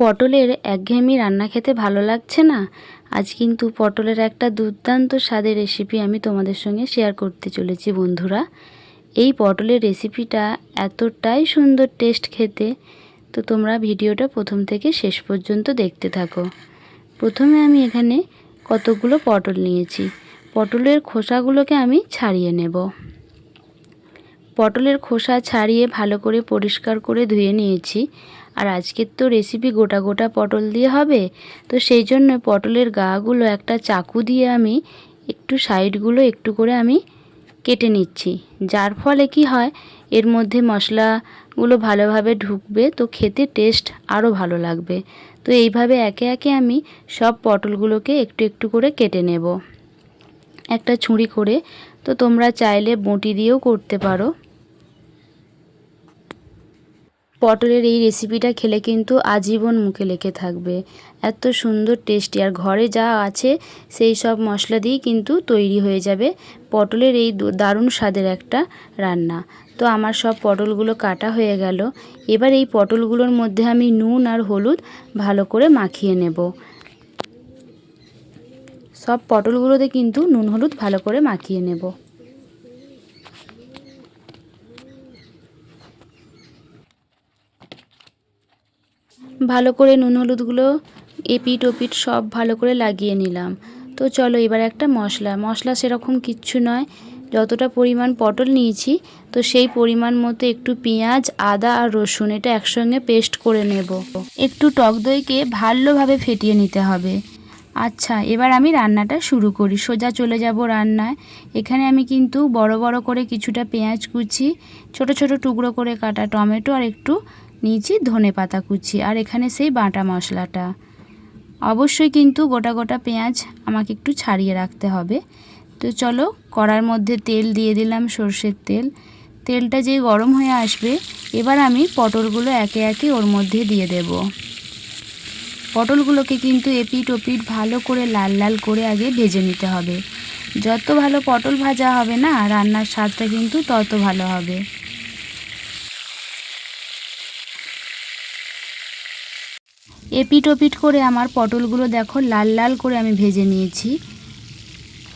পটলের একঘেয়েমি রান্না খেতে ভালো লাগছে না? আজ কিন্তু পটলের একটা দুর্দান্ত স্বাদের রেসিপি আমি তোমাদের সঙ্গে শেয়ার করতে চলেছি, বন্ধুরা। এই পটলের রেসিপিটা এতটাই সুন্দর টেস্ট খেতে। তো তোমরা ভিডিওটা প্রথম থেকে শেষ পর্যন্ত দেখতে থাকো। প্রথমে আমি এখানে কতগুলো পটল নিয়েছি। পটলের খোসাগুলোকে আমি ছাড়িয়ে নেব। পটলের খোসা ছাড়িয়ে ভালো করে পরিষ্কার করে ধুয়ে নিয়েছি। আর আজকের তো রেসিপি গোটা গোটা পটল দিয়ে হবে। তো সেই জন্য পটলের গাগুলো একটা চাকু দিয়ে আমি একটু সাইডগুলো একটু করে আমি কেটে নিচ্ছি। যার ফলে কি হয়, এর মধ্যে মশলাগুলো ভালোভাবে ঢুকবে, তো খেতে টেস্ট আরও ভালো লাগবে। তো এইভাবে একে একে আমি সব পটলগুলোকে একটু একটু করে কেটে নেব। একটা ছুরি করে, তো তোমরা চাইলে বঁটি দিয়েও করতে পারো। পটলের এই রেসিপিটা খেলে কিন্তু আজীবন মুখে লেগে থাকবে। এত সুন্দর টেস্টি আর ঘরে যা আছে, সেই সব মশলা দিয়েই কিন্তু তৈরি হয়ে যাবে পটলের এই দারুণ স্বাদের একটা রান্না। তো আমার সব পটলগুলো কাটা হয়ে গেল। এবার এই পটলগুলোর মধ্যে আমি নুন আর হলুদ ভালো করে মাখিয়ে নেব। সব পটলগুলোতে কিন্তু নুন হলুদ ভালো করে মাখিয়ে নেব। ভালো করে নুন হলুদগুলো এপিট ওপিট সব ভালো করে লাগিয়ে নিলাম। তো চলো এবার একটা মশলা। মশলা সেরকম কিচ্ছু নয়। যতটা পরিমাণ পটল নিয়েছি, তো সেই পরিমাণ মতো একটু পেঁয়াজ, আদা আর রসুন এটা একসঙ্গে পেস্ট করে নেব। একটু টক দইকে ভালোভাবে ফেটিয়ে নিতে হবে। আচ্ছা এবার আমি রান্নাটা শুরু করি। সোজা চলে যাব রান্নায়। এখানে আমি কিন্তু বড় বড় করে কিছুটা পেঁয়াজ কুচি, ছোট ছোট টুকরো করে কাটা টমেটো আর একটু নিয়েছি ধনে পাতা কুচি আর এখানে সেই বাটা মশলাটা। অবশ্যই কিন্তু গোটা গোটা পেঁয়াজ আমাকে একটু ছাড়িয়ে রাখতে হবে। তো চলো কড়ার মধ্যে তেল দিয়ে দিলাম সর্ষের তেল। তেলটা যেই গরম হয়ে আসবে, এবার আমি পটলগুলো একে একে ওর মধ্যে দিয়ে দেব। পটলগুলোকে কিন্তু এপিট ওপিট ভালো করে লাল লাল করে আগে ভেজে নিতে হবে। যত ভালো পটল ভাজা হবে না, রান্নার স্বাদটা কিন্তু তত ভালো হবে। এপিট ওপিট করে আমার পটলগুলো দেখো, লাল লাল করে আমি ভেজে নিয়েছি।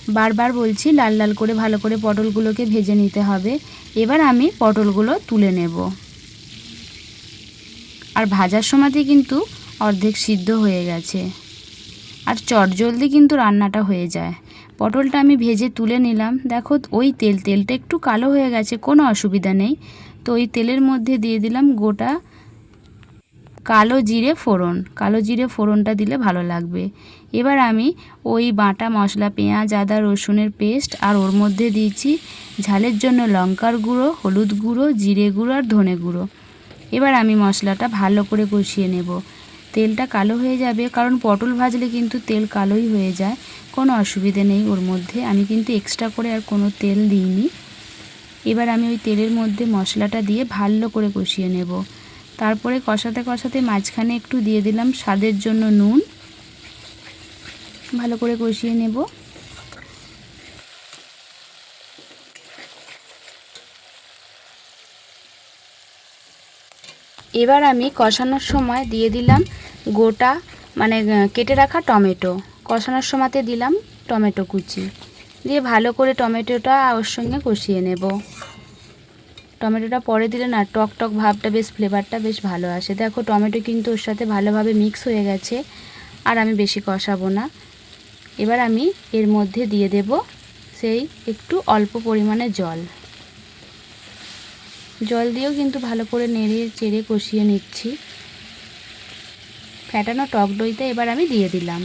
বারবার বলছি, লাল লাল করে ভালো করে পটলগুলোকে ভেজে নিতে হবে। এবার আমি পটলগুলো তুলে নেব। আর ভাজার সময়তে কিন্তু অর্ধেক সিদ্ধ হয়ে গেছে। আর চটজলদি কিন্তু রান্নাটা হয়ে যায়। পটলটা আমি ভেজে তুলে নিলাম। দেখো, ওই তেল, তেলটা একটু কালো হয়ে গেছে, কোনো অসুবিধা নেই। তো ওই তেলের মধ্যে দিয়ে দিলাম গোটা কালো জিরে ফোড়ন। কালো জিরে ফোড়নটা দিলে ভালো লাগবে। এবার আমি ওই বাটা মশলা, পেঁয়াজ, আদা, রসুনের পেস্ট আর ওর মধ্যে দিয়েছি ঝালের জন্য লঙ্কার গুঁড়ো, হলুদ গুঁড়ো, জিরে গুঁড়ো আর ধনে গুঁড়ো। এবার আমি মশলাটা ভালো করে কষিয়ে নেব। তেলটা কালো হয়ে যাবে কারণ পটল ভাজলে কিন্তু তেল কালোই হয়ে যায়। কোনো অসুবিধে নেই ওর মধ্যে। আমি কিন্তু এক্সট্রা করে আর কোনো তেল দিইনি। এবার আমি ওই তেলের মধ্যে মশলাটা দিয়ে ভালো করে কষিয়ে নেব। তারপরে কষাতে কষাতে মাঝখানে একটু দিয়ে দিলাম স্বাদের জন্য নুন। ভালো করে কষিয়ে নেব। এবার আমি কষানোর সময় দিয়ে দিলাম গোটা মানে কেটে রাখা টমেটো। কষানোর সময়তে দিলাম টমেটো কুচি। দিয়ে ভালো করে টমেটোটা ওর সঙ্গে কষিয়ে নেব। টমেটোটা পরে দিলে না টক টক ভাবটা বেশ ফ্লেভারটা বেশ ভালো আসে। দেখো টমেটো কিন্তু ওর সাথে ভালোভাবে মিক্স হয়ে গেছে, আর আমি বেশি কষাবো না। এবার আমি এর মধ্যে দিয়ে দেব সেই একটু অল্প পরিমাণে জল। জল দিয়েও কিন্তু ভালো করে নেড়ে চেড়ে কষিয়ে নিচ্ছি। ফ্যাটানো টক দইটা এবার আমি দিয়ে দিলাম।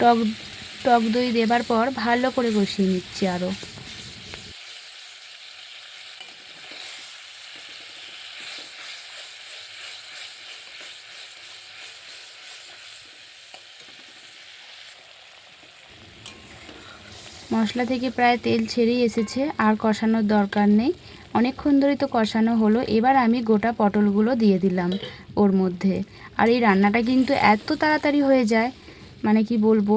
টক টক দই দেবার পর ভালো করে কষিয়ে নিচ্ছি আরও মশলা থেকে প্রায় তেল ছেড়েই এসেছে, আর কষানোর দরকার নেই। অনেকক্ষণ ধরেই তো কষানো হলো, এবার আমি গোটা পটলগুলো দিয়ে দিলাম ওর মধ্যে। আর এই রান্নাটা কিন্তু এত তাড়াতাড়ি হয়ে যায় মানে কি বলব?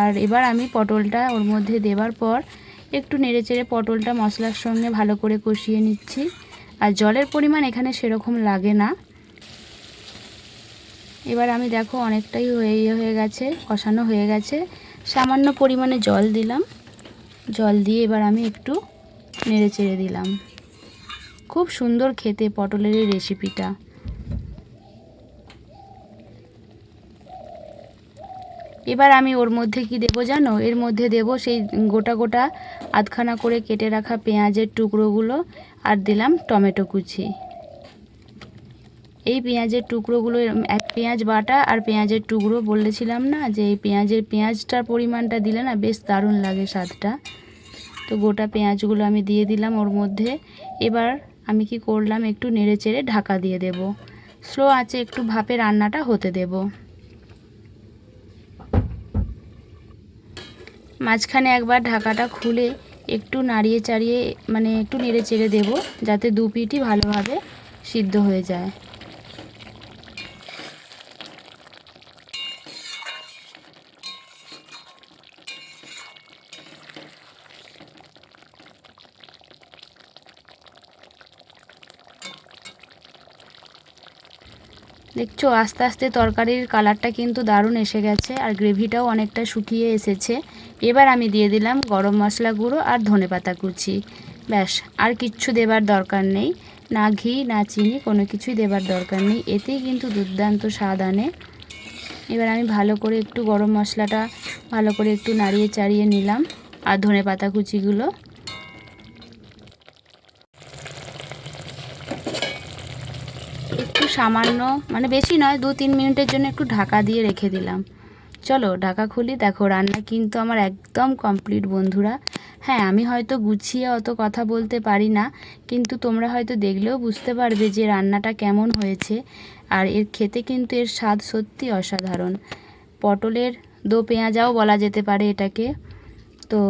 আর এবার আমি পটলটা ওর মধ্যে দেবার পর একটু নেড়েচেড়ে পটলটা মশলার সঙ্গে ভালো করে কষিয়ে নিচ্ছি। আর জলের পরিমাণ এখানে সেরকম লাগে না। এবার আমি দেখো অনেকটাই হয়ে ইয়ে হয়ে গেছে, কষানো হয়ে গেছে। সামান্য পরিমাণে জল দিলাম। জল দিয়ে এবার আমি একটু নেড়ে চেড়ে দিলাম। খুব সুন্দর খেতে পটলের এই রেসিপিটা এবার আমি ওর মধ্যে কি দেবো জানো? এর মধ্যে দেবো সেই গোটা গোটা আধখানা করে কেটে রাখা পেঁয়াজের টুকরোগুলো আর দিলাম টমেটো কুচি। এই পেঁয়াজের টুকরোগুলো এক পেঁয়াজ বাটা আর পেঁয়াজের টুকরো বলেছিলাম না যে এই পেঁয়াজের পেঁয়াজটার পরিমাণটা দিলে না বেশ দারুণ লাগে স্বাদটা। তো গোটা পেঁয়াজগুলো আমি দিয়ে দিলাম ওর মধ্যে। এবার আমি কি করলাম, একটু নেড়ে চেড়ে ঢাকা দিয়ে দেব। স্লো আছে একটু ভাপে রান্নাটা হতে দেব। মাঝখানে একবার ঢাকাটা খুলে একটু নাড়িয়ে চাড়িয়ে মানে একটু নেড়ে চেড়ে দেবো, যাতে দু পিঠই ভালোভাবে সিদ্ধ হয়ে যায়। দেখছ, আস্তে আস্তে তরকারির কালারটা কিন্তু দারুণ এসে গেছে আর গ্রেভিটাও অনেকটা শুকিয়ে এসেছে। এবার আমি দিয়ে দিলাম গরম মশলা গুঁড়ো আর ধনেপাতা কুচি। ব্যাস, আর কিচ্ছু দেবার দরকার নেই। না ঘি, না চিনি, কোনো কিছুই দেবার দরকার নেই। এতেই কিন্তু দুর্দান্ত স্বাদ আনে। এবার আমি ভালো করে একটু গরম মশলাটা ভালো করে একটু নাড়িয়ে চাড়িয়ে নিলাম। আর ধনেপাতা কুচিগুলো একটু সামান্য মানে বেশি নয়, দু তিন মিনিটের জন্য একটু ঢাকা দিয়ে রেখে দিলাম। চলো, ঢাকা খুলি। দেখো, রান্না কিন্তু আমার একদম কমপ্লিট, বন্ধুরা। হ্যাঁ আমি হয়তো গুছিয়ে অত কথা বলতে পারি না, কিন্তু তোমরা হয়তো দেখলেও বুঝতে পারবে যে রান্নাটা কেমন হয়েছে। আর এর খেতে কিন্তু এর স্বাদ সত্যি অসাধারণ। পটলের দো পেঁয়াজাও বলা যেতে পারে এটাকে। তো,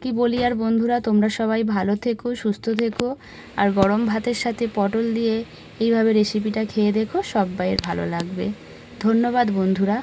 কি বলি আর, বন্ধুরা, তোমরা সবাই ভালো থেকো, সুস্থ থেকো। আর গরম ভাতের সাথে পটল দিয়ে এইভাবে রেসিপিটা খেয়ে দেখো সবাইয়ের ভালো লাগবে। ধন্যবাদ বন্ধুরা।